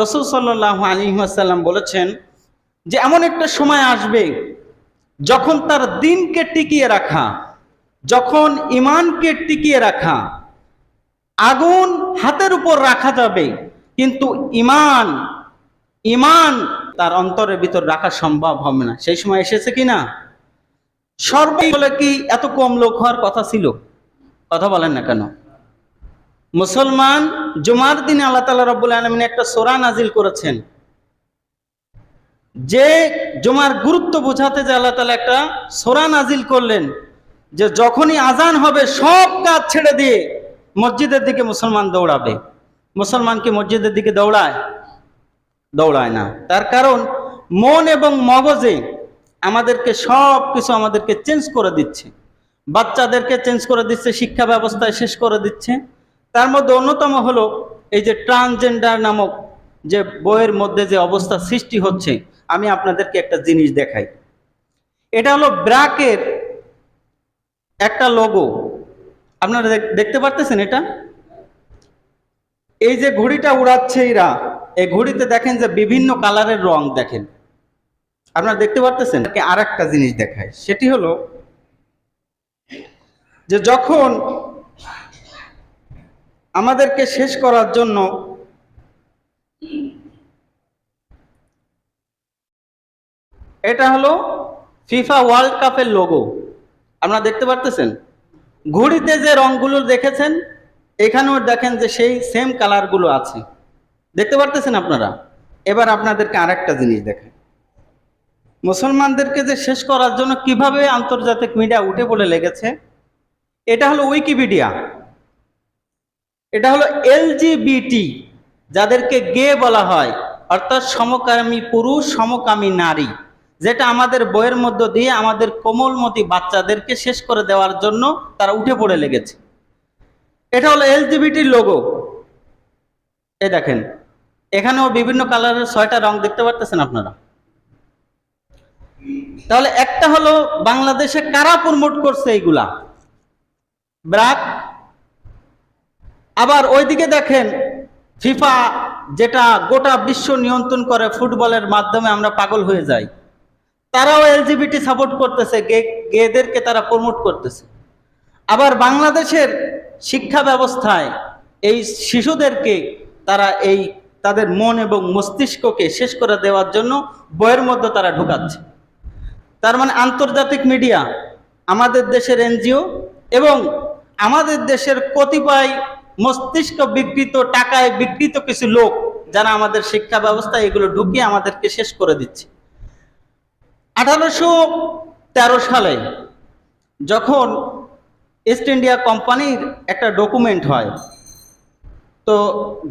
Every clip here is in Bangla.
রসুল সাল্লাহ আলিহাসাল্লাম বলেছেন যে এমন একটা সময় আসবে যখন তার দিনকে টিকিয়ে রাখা, যখন ইমানকে টিকিয়ে রাখা, আগুন হাতের উপর রাখা যাবে, কিন্তু ইমান ইমান তার অন্তরের ভিতর রাখা সম্ভব হবে না। সেই সময় এসেছে কি না? সর্বই বলে কি, এত কম লোক হওয়ার কথা ছিল? কথা বলেন না কেন? মুসলমান জুমার দিনে আল্লাহ তালা রব্বুল আলমিন একটা সোরা নাজিল করেছেন। যে জুমার গুরুত্ব বোঝাতে যে আল্লাহ তালা একটা সোরা নাজিল করলেন, যে যখনই আজান হবে সব কাজ ছেড়ে দিয়ে মসজিদের দিকে মুসলমান দৌড়াবে। মুসলমান কি মসজিদের দিকে দৌড়ায়? দৌড়ায় না। তার কারণ, মন এবং মগজে আমাদেরকে সব কিছু আমাদেরকে চেঞ্জ করে দিচ্ছে। বাচ্চাদেরকে চেঞ্জ করে দিচ্ছে, শিক্ষা ব্যবস্থায় শেষ করে দিচ্ছে। তার মধ্যে অন্যতম হলো এই যে ট্রান্সজেন্ডার নামক যে বইয়ের মধ্যে যে অবস্থা সৃষ্টি হচ্ছে, আমি আপনাদেরকে একটা জিনিস দেখাই। এটা হলো ব্র্যাকের একটা লোগো আপনারা দেখতে পারতেছেন এটা? এই যে ঘড়িটা উড়াচ্ছে এরা, এই ঘড়িতে দেখেন যে বিভিন্ন কালারের রং দেখেন। আপনারা দেখতে পারতেছেন? আর একটা জিনিস দেখায় সেটি হলো যে যখন আমাদেরকে শেষ করার জন্য এটা হলো ফিফা ওয়ার্ল্ড কাপের লোগো। আপনারা দেখতে পারতেছেন? ঘুড়িতে যে রংগুলো দেখেছেন, এখানেও দেখেন যে সেই সেম কালারগুলো আছে। দেখতে পারতেছেন আপনারা? এবার আপনাদেরকে আরেকটা জিনিস দেখেন মুসলমানদেরকে যে শেষ করার জন্য কীভাবে আন্তর্জাতিক মিডিয়া উঠে বলে লেগেছে, এটা হলো উইকিপিডিয়া এটা হলো এলজিবিটি, যাদেরকে গে বলা হয়, অর্থাৎ সমকামী পুরুষ, সমকামী নারী, যেটা আমাদের বইয়ের মধ্য দিয়ে আমাদের কোমলমতি বাচ্চাদেরকে শেষ করে দেওয়ার জন্য তারা উঠে পড়ে লেগেছে। এটা হলো এলজিবিটির লোগো এই দেখেন, এখানেও বিভিন্ন কালারের ছয়টা রং দেখতে পারতেছেন আপনারা। তাহলে একটা হলো বাংলাদেশে কারা প্রমোট করছে এইগুলা? ব্রাক আবার ওইদিকে দেখেন, ফিফা যেটা গোটা বিশ্ব নিয়ন্ত্রণ করে ফুটবলের মাধ্যমে আমরা পাগল হয়ে যাই। তারাও এলজিবিটি সাপোর্ট করতেছে, গে, গেদেরকে তারা প্রমোট করতেছে। আবার বাংলাদেশের শিক্ষা ব্যবস্থায় এই শিশুদেরকে তারা এই তাদের মন এবং মস্তিষ্ককে শেষ করে দেওয়ার জন্য বইয়ের মধ্যে তারা ঢুকাচ্ছে। তার মানে আন্তর্জাতিক মিডিয়া, আমাদের দেশের এনজিও এবং আমাদের দেশের কতিপয় মস্তিষ্ক বিকৃত, টাকায় বিকৃত কিছু লোক যারা আমাদের শিক্ষা ব্যবস্থা এগুলো ঢুকিয়ে আমাদেরকে শেষ করে দিচ্ছে। আঠারোশো তেরো সালে যখন ইস্ট ইন্ডিয়া কোম্পানির একটা ডকুমেন্ট হয়, তো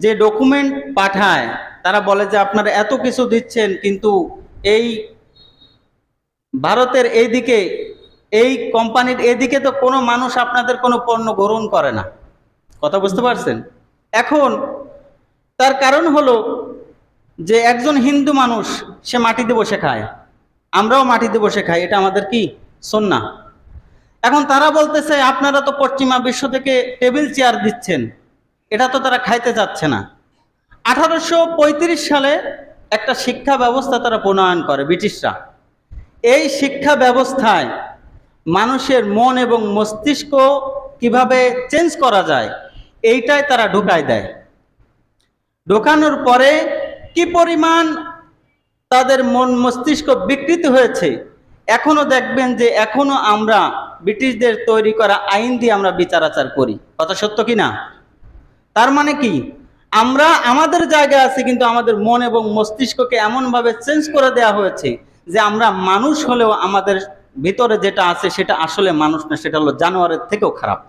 যে ডকুমেন্ট পাঠায়, তারা বলে যে আপনারা এত কিছু দিচ্ছেন, কিন্তু এই ভারতের এইদিকে, এই কোম্পানির এদিকে তো কোনো মানুষ আপনাদের কোনো পণ্য গ্রহণ করে না। কথা বুঝতে পারছেন? এখন তার কারণ হলো যে একজন হিন্দু মানুষ, সে মাটিতে বসে খায়। আমরাও মাটিতে বসে খাই, এটা আমাদের কি? সন্না এখন তারা বলতেছে, আপনারা তো পশ্চিমা বিশ্ব থেকে টেবিল চেয়ার দিচ্ছেন, এটা তো তারা খাইতে চাচ্ছে না। আঠারোশো পঁয়ত্রিশ সালে একটা শিক্ষা ব্যবস্থা তারা প্রণয়ন করে, ব্রিটিশরা। এই শিক্ষা ব্যবস্থায় মানুষের মন এবং মস্তিষ্ক কীভাবে চেঞ্জ করা যায় এইটাই তারা ঢুকায় দেয়। ঢোকানোর পরে কি পরিমাণ তাদের মন মস্তিষ্ক বিকৃত হয়েছে, এখনও দেখবেন যে এখনও আমরা ব্রিটিশদের তৈরি করা আইন দিয়ে আমরা বিচার আচার করি। কথা সত্য কি না? তার মানে কি? আমরা আমাদের জায়গায় আছি, কিন্তু আমাদের মন এবং মস্তিষ্ককে এমনভাবে চেঞ্জ করে দেওয়া হয়েছে যে আমরা মানুষ হলেও আমাদের ভিতরে যেটা আছে সেটা আসলে মানুষ না, সেটা হলো জানোয়ারের থেকেও খারাপ।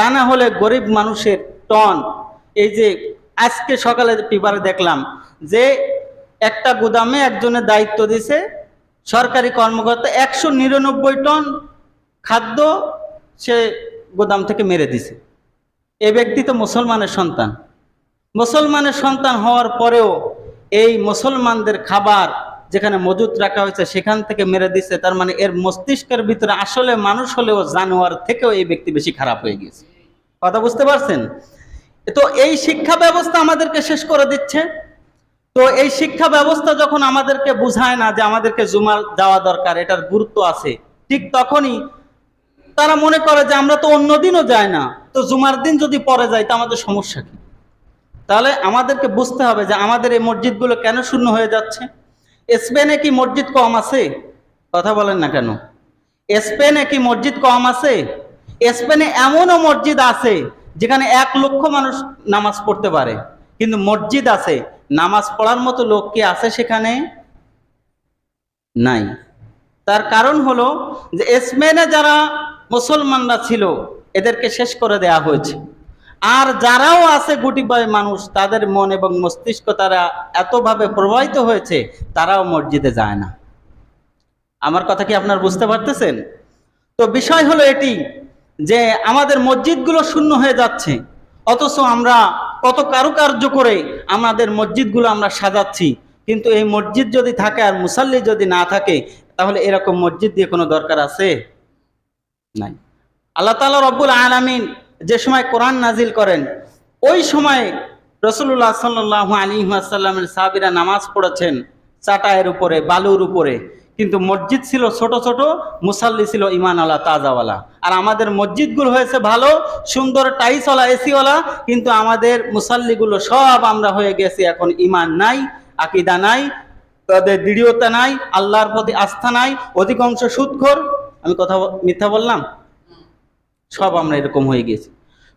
তা না হলে গরিব মানুষের টন। এই যে আজকে সকালে পেপারে দেখলাম যে একটা গুদামে একজনের দায়িত্ব দিছে, সরকারি কর্মকর্তা একশো নিরানব্বই টন খাদ্য সে গোদাম থেকে মেরে দিছে। এ ব্যক্তি তো মুসলমানের সন্তান। মুসলমানের সন্তান হওয়ার পরেও এই মুসলমানদের খাবার যেখানে মজুত রাখা হয়েছে, সেখান থেকে মেরে দিচ্ছে তার মানে এর মস্তিষ্কের ভিতরে আসলে মানুষ হলেও জানোয়ার থেকেও এই ব্যক্তি বেশি খারাপ হয়ে গেছে কথা বুঝতে পারছেন? তো এই শিক্ষা ব্যবস্থা আমাদেরকে শেষ করে দিচ্ছে। তো এই শিক্ষা ব্যবস্থা যখন আমাদেরকে বুঝায় না যে আমাদেরকে জুমার যাওয়া দরকার, এটার গুরুত্ব আছে, ঠিক তখনই তারা মনে করে যে আমরা তো অন্য দিনও যাই না। তো জুমার দিন যদি পরে যাই, তো আমাদের সমস্যা কি? তাহলে আমাদেরকে বুঝতে হবে যে আমাদের এই মসজিদগুলো কেন শূন্য হয়ে যাচ্ছে। স্পেনে কি মসজিদ কম আছে? কথা বলেন না কেন? স্পেনে কি মসজিদ কম আছে? স্পেনে এমনও মসজিদ আছে যেখানে এক লক্ষ মানুষ নামাজ পড়তে পারে। কিন্তু মসজিদ আছে। নামাজ পড়ার মতো লোক কি আছে সেখানে? নাই। তার কারণ হলো যে স্পেনে যারা মুসলমানরা ছিল, এদেরকে শেষ করে দেয়া হয়েছে। আর যারাও আছে গুটিবাই মানুষ, তাদের মন এবং মস্তিষ্ক তারা এতভাবে প্রভাবিত হয়েছে, তারাও মসজিদে যায় না। আমার কথা কি আপনার বুঝতে পারতেছেন? তো বিষয় হলো এটি যে আমাদের মসজিদগুলো শূন্য হয়ে যাচ্ছে, অথচ আমরা কত কারুকার্য করে আমাদের মসজিদগুলো আমরা সাজাচ্ছি। কিন্তু এই মসজিদ যদি থাকে আর মুসাল্লি যদি না থাকে, তাহলে এরকম মসজিদ দিয়ে কোনো দরকার আছে? নাই। আল্লাহ তালা রব্বুল আলামিন যে সময় কোরআন নাজিল করেন, ওই সময় রসুল্লাহ সাল্লাহ আলী আসাল্লামের সাহাবিরা নামাজ পড়েছেন চাটায়ের উপরে, বালুর উপরে। কিন্তু মসজিদ ছিল ছোট ছোট, মুসাল্লি ছিল ইমানওয়ালা তাজাওয়ালা। আর আমাদের মসজিদগুলো হয়েছে ভালো, সুন্দর, টাইসওয়ালা, এসিওয়ালা, কিন্তু আমাদের মুসাল্লিগুলো সব আমরা হয়ে গেছি, এখন ইমান নাই, আকিদা নাই, তাদের দৃঢ়তা নাই, আল্লাহর প্রতি আস্থা নাই, অধিকাংশ সুদখোর। আমি কথা মিথ্যা বললাম? সব আমরা এরকম হয়ে গেছি।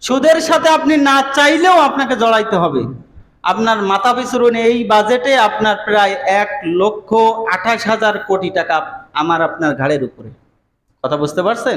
সুদের সাথে আপনি না চাইলেও আপনাকে জড়াইতে হবে। আপনার মাথা পিছরণে এই বাজেটে আপনার প্রায় এক লক্ষ আঠাশ হাজার কোটি টাকা আমার আপনার ঘাড়ের উপরে। কথা বুঝতে পারছেন?